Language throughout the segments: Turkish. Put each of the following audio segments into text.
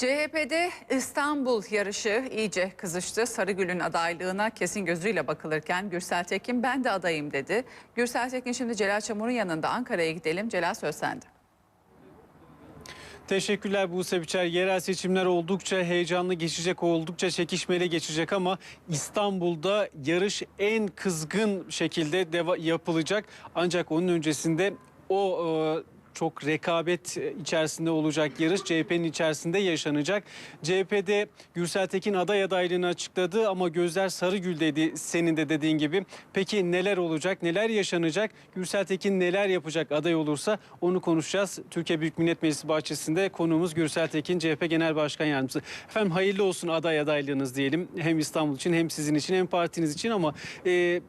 CHP'de İstanbul yarışı iyice kızıştı. Sarıgül'ün adaylığına kesin gözüyle bakılırken Gürsel Tekin ben de adayım dedi. Gürsel Tekin şimdi Celal Çamur'un yanında Ankara'ya gidelim. Celal söz sende. Teşekkürler Buse Biçer. Yerel seçimler oldukça heyecanlı geçecek, oldukça çekişmeli geçecek ama İstanbul'da yarış en kızgın şekilde yapılacak. Ancak onun öncesinde o e, çok rekabet içerisinde olacak yarış CHP'nin içerisinde yaşanacak. CHP'de Gürsel Tekin aday adaylığını açıkladı ama gözler Sarıgül dedi senin de dediğin gibi. Peki neler olacak, neler yaşanacak? Gürsel Tekin neler yapacak aday olursa onu konuşacağız. Türkiye Büyük Millet Meclisi bahçesinde konuğumuz Gürsel Tekin CHP Genel Başkan Yardımcısı. Efendim hayırlı olsun aday adaylığınız diyelim. Hem İstanbul için hem sizin için hem partiniz için ama... E,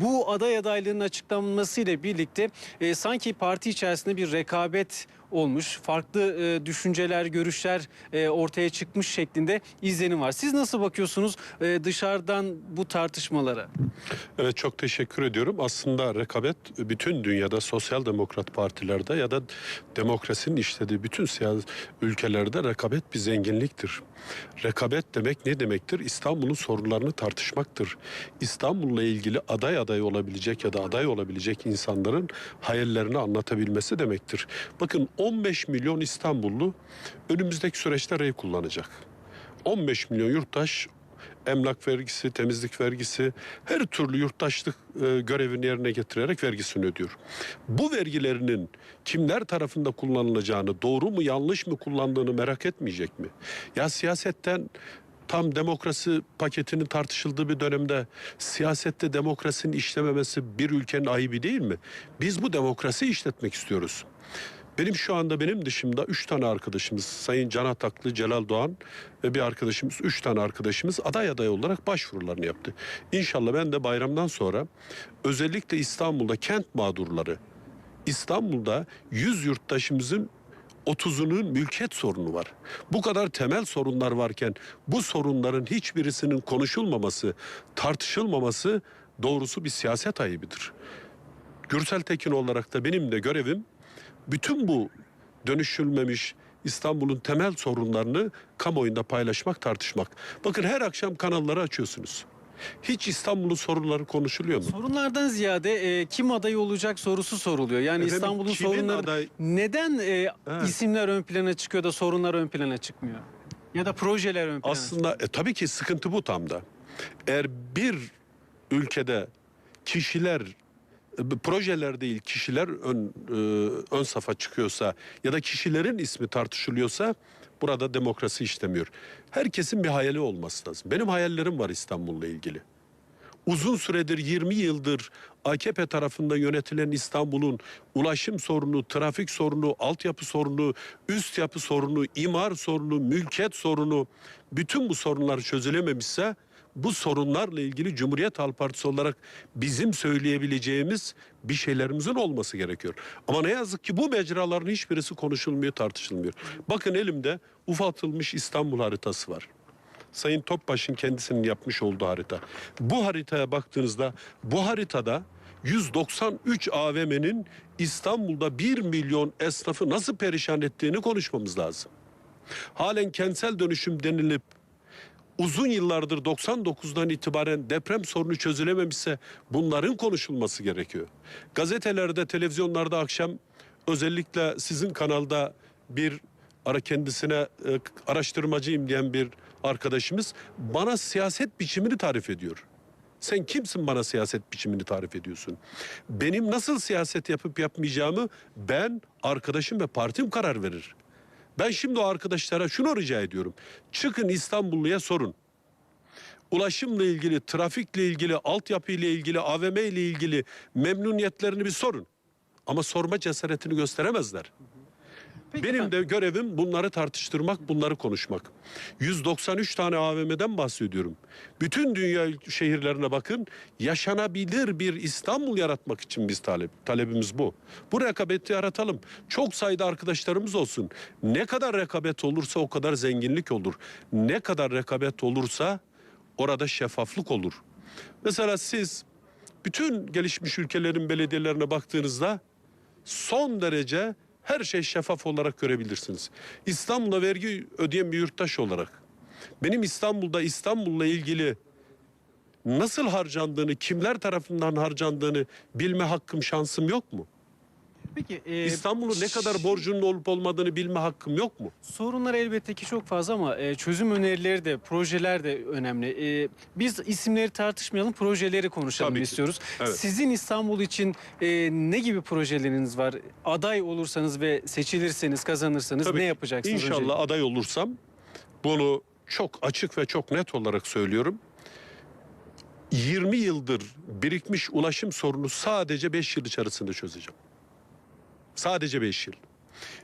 bu aday adaylığının açıklanmasıyla birlikte e, sanki parti içerisinde bir rekabet olmuş, farklı e, düşünceler, görüşler e, ortaya çıkmış şeklinde izlenim var. Siz nasıl bakıyorsunuz e, dışarıdan bu tartışmalara? Evet çok teşekkür ediyorum. Aslında rekabet bütün dünyada sosyal demokrat partilerde ya da demokrasinin işlediği bütün siyasi ülkelerde rekabet bir zenginliktir. Rekabet demek ne demektir? İstanbul'un sorunlarını tartışmaktır. İstanbul'la ilgili aday aday olabilecek ya da aday olabilecek insanların hayallerini anlatabilmesi demektir. Bakın 15 milyon İstanbullu önümüzdeki süreçte rey kullanacak. 15 milyon yurttaş emlak vergisi, temizlik vergisi, her türlü yurttaşlık e, görevini yerine getirerek vergisini ödüyor. Bu vergilerinin kimler tarafında kullanılacağını, doğru mu yanlış mı kullandığını merak etmeyecek mi? Ya siyasetten tam demokrasi paketinin tartışıldığı bir dönemde siyasette demokrasinin işlememesi bir ülkenin ayıbı değil mi? Biz bu demokrasiyi işletmek istiyoruz. Benim şu anda benim dışımda üç tane arkadaşımız Sayın Can Ataklı, Celal Doğan ve bir arkadaşımız, üç tane arkadaşımız aday aday olarak başvurularını yaptı. İnşallah ben de bayramdan sonra özellikle İstanbul'da kent mağdurları, İstanbul'da 100 yurttaşımızın 30'unun mülkiyet sorunu var. Bu kadar temel sorunlar varken bu sorunların hiçbirisinin konuşulmaması, tartışılmaması doğrusu bir siyaset ayıbıdır. Gürsel Tekin olarak da benim de görevim bütün bu dönüşülmemiş İstanbul'un temel sorunlarını kamuoyunda paylaşmak, tartışmak. Bakın her akşam kanalları açıyorsunuz. Hiç İstanbul'un sorunları konuşuluyor mu? Sorunlardan ziyade e, kim aday olacak sorusu soruluyor. Yani Efendim, İstanbul'un sorunları aday- neden e, Evet. isimler ön plana çıkıyor da sorunlar ön plana çıkmıyor? Ya da projeler ön plana çıkıyor? Aslında e, tabii ki sıkıntı bu tam da. Eğer bir ülkede kişiler projeler değil kişiler ön e, ön safa çıkıyorsa ya da kişilerin ismi tartışılıyorsa burada demokrasi işlemiyor. Herkesin bir hayali olması lazım. Benim hayallerim var İstanbul'la ilgili. Uzun süredir 20 yıldır AKP tarafından yönetilen İstanbul'un ulaşım sorunu, trafik sorunu, altyapı sorunu, üst yapı sorunu, imar sorunu, mülkiyet sorunu bütün bu sorunlar çözülememişse bu sorunlarla ilgili Cumhuriyet Halk Partisi olarak bizim söyleyebileceğimiz bir şeylerimizin olması gerekiyor. Ama ne yazık ki bu mecraların hiçbirisi konuşulmuyor, tartışılmıyor. Bakın elimde ufaltılmış İstanbul haritası var. Sayın Topbaş'ın kendisinin yapmış olduğu harita. Bu haritaya baktığınızda bu haritada 193 AVM'nin İstanbul'da 1 milyon esnafı nasıl perişan ettiğini konuşmamız lazım. Halen kentsel dönüşüm denilip uzun yıllardır 99'dan itibaren deprem sorunu çözülememişse bunların konuşulması gerekiyor. Gazetelerde, televizyonlarda akşam özellikle sizin kanalda bir ara kendisine e, araştırmacıyım diyen bir arkadaşımız bana siyaset biçimini tarif ediyor. Sen kimsin bana siyaset biçimini tarif ediyorsun? Benim nasıl siyaset yapıp yapmayacağımı ben, arkadaşım ve partim karar verir. Ben şimdi o arkadaşlara şunu rica ediyorum. Çıkın İstanbulluya sorun. Ulaşımla ilgili, trafikle ilgili, altyapıyla ilgili, AVM ile ilgili memnuniyetlerini bir sorun. Ama sorma cesaretini gösteremezler. Peki Benim de görevim bunları tartıştırmak, bunları konuşmak. 193 tane AVM'den bahsediyorum. Bütün dünya şehirlerine bakın. Yaşanabilir bir İstanbul yaratmak için biz talep. Talebimiz bu. Bu rekabeti yaratalım. Çok sayıda arkadaşlarımız olsun. Ne kadar rekabet olursa o kadar zenginlik olur. Ne kadar rekabet olursa orada şeffaflık olur. Mesela siz bütün gelişmiş ülkelerin belediyelerine baktığınızda son derece her şey şeffaf olarak görebilirsiniz. İstanbul'a vergi ödeyen bir yurttaş olarak benim İstanbul'da İstanbul'la ilgili nasıl harcandığını, kimler tarafından harcandığını bilme hakkım, şansım yok mu? Peki e, İstanbul'un ne kadar borcunun olup olmadığını bilme hakkım yok mu? Sorunlar elbette ki çok fazla ama e, çözüm önerileri de projeler de önemli. E, biz isimleri tartışmayalım projeleri konuşalım Tabii ki. istiyoruz. Evet. Sizin İstanbul için e, ne gibi projeleriniz var? Aday olursanız ve seçilirseniz kazanırsanız Tabii ne ki. yapacaksınız? İnşallah öncelikle? aday olursam bunu çok açık ve çok net olarak söylüyorum. 20 yıldır birikmiş ulaşım sorunu sadece 5 yıl içerisinde çözeceğim. Sadece 5 yıl.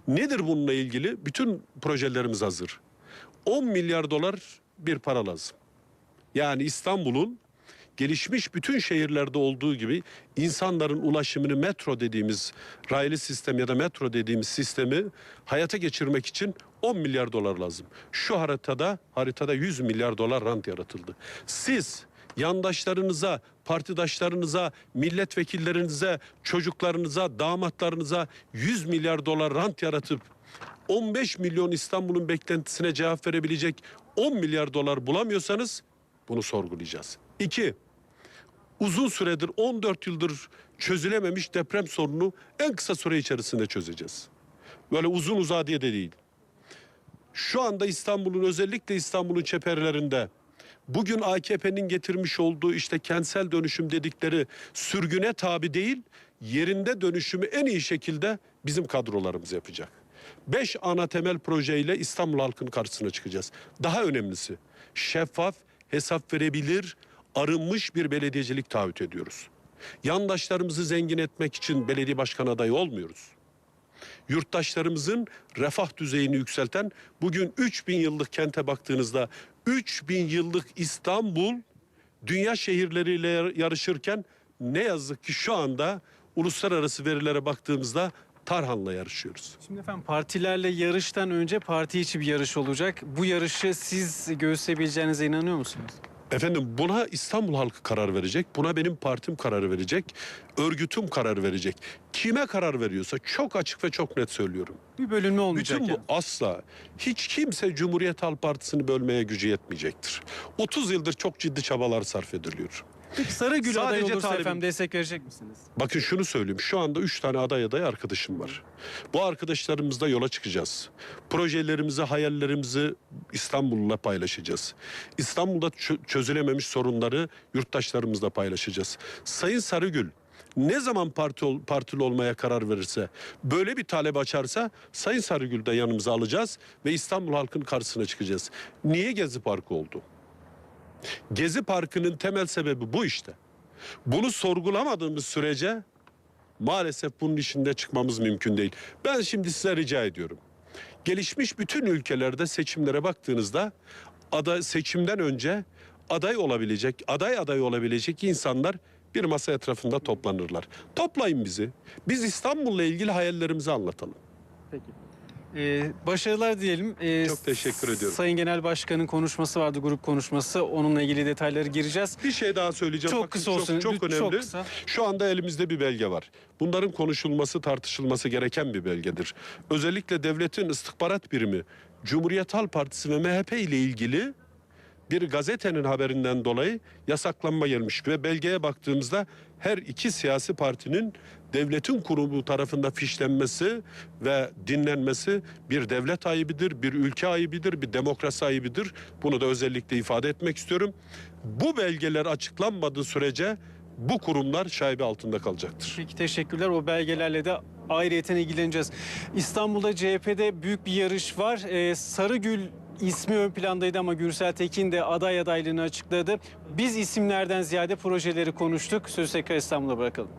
Nedir bununla ilgili? Bütün projelerimiz hazır. 10 milyar dolar bir para lazım. Yani İstanbul'un gelişmiş bütün şehirlerde olduğu gibi insanların ulaşımını metro dediğimiz raylı sistem ya da metro dediğimiz sistemi hayata geçirmek için 10 milyar dolar lazım. Şu haritada haritada 100 milyar dolar rant yaratıldı. Siz yandaşlarınıza, partidaşlarınıza, milletvekillerinize, çocuklarınıza, damatlarınıza 100 milyar dolar rant yaratıp 15 milyon İstanbul'un beklentisine cevap verebilecek 10 milyar dolar bulamıyorsanız bunu sorgulayacağız. İki, uzun süredir 14 yıldır çözülememiş deprem sorununu en kısa süre içerisinde çözeceğiz. Böyle uzun uzadıya de değil. Şu anda İstanbul'un özellikle İstanbul'un çeperlerinde bugün AKP'nin getirmiş olduğu işte kentsel dönüşüm dedikleri sürgüne tabi değil, yerinde dönüşümü en iyi şekilde bizim kadrolarımız yapacak. Beş ana temel projeyle İstanbul halkının karşısına çıkacağız. Daha önemlisi şeffaf, hesap verebilir, arınmış bir belediyecilik taahhüt ediyoruz. Yandaşlarımızı zengin etmek için belediye başkan adayı olmuyoruz yurttaşlarımızın refah düzeyini yükselten bugün 3000 yıllık kente baktığınızda 3000 yıllık İstanbul dünya şehirleriyle yar- yarışırken ne yazık ki şu anda uluslararası verilere baktığımızda Tarhan'la yarışıyoruz. Şimdi efendim partilerle yarıştan önce parti içi bir yarış olacak. Bu yarışı siz göğüsleyebileceğinize inanıyor musunuz? Efendim buna İstanbul halkı karar verecek. Buna benim partim karar verecek. Örgütüm karar verecek. Kime karar veriyorsa çok açık ve çok net söylüyorum. Bir bölünme olmayacak. Bütün bu yani. asla hiç kimse Cumhuriyet Halk Partisi'ni bölmeye gücü yetmeyecektir. 30 yıldır çok ciddi çabalar sarf ediliyor. Peki Sarıgül aday Sadece olursa talibim. efendim destek verecek misiniz? Bakın şunu söyleyeyim. Şu anda 3 tane aday aday arkadaşım var. Bu arkadaşlarımızla yola çıkacağız. Projelerimizi, hayallerimizi İstanbul'la paylaşacağız. İstanbul'da çö- çözülememiş sorunları yurttaşlarımızla paylaşacağız. Sayın Sarıgül ne zaman parti ol- partili olmaya karar verirse, böyle bir talep açarsa Sayın Sarıgül de yanımıza alacağız ve İstanbul halkının karşısına çıkacağız. Niye Gezi Parkı oldu? Gezi Parkı'nın temel sebebi bu işte. Bunu sorgulamadığımız sürece maalesef bunun içinde çıkmamız mümkün değil. Ben şimdi size rica ediyorum. Gelişmiş bütün ülkelerde seçimlere baktığınızda aday seçimden önce aday olabilecek, aday aday olabilecek insanlar bir masa etrafında toplanırlar. Toplayın bizi. Biz İstanbul'la ilgili hayallerimizi anlatalım. Peki. Ee, başarılar diyelim. Ee, Çok teşekkür ediyorum. Sayın Genel Başkan'ın konuşması vardı, grup konuşması. Onunla ilgili detayları gireceğiz. Bir şey daha söyleyeceğim. Çok Bakın kısa olsun, Çok, lütfen, önemli. çok kısa. Şu anda elimizde bir belge var. Bunların konuşulması, tartışılması gereken bir belgedir. Özellikle devletin istihbarat birimi Cumhuriyet Halk Partisi ve MHP ile ilgili bir gazetenin haberinden dolayı yasaklanma gelmiş ve belgeye baktığımızda her iki siyasi partinin devletin kurumu tarafında fişlenmesi ve dinlenmesi bir devlet ayıbidir, bir ülke ayıbidir, bir demokrasi ayıbidir. Bunu da özellikle ifade etmek istiyorum. Bu belgeler açıklanmadığı sürece bu kurumlar şaibe altında kalacaktır. Peki teşekkürler. O belgelerle de ayrıyeten ilgileneceğiz. İstanbul'da CHP'de büyük bir yarış var. Ee, Sarıgül ismi ön plandaydı ama Gürsel Tekin de aday adaylığını açıkladı. Biz isimlerden ziyade projeleri konuştuk. Sözü tekrar İstanbul'a bırakalım.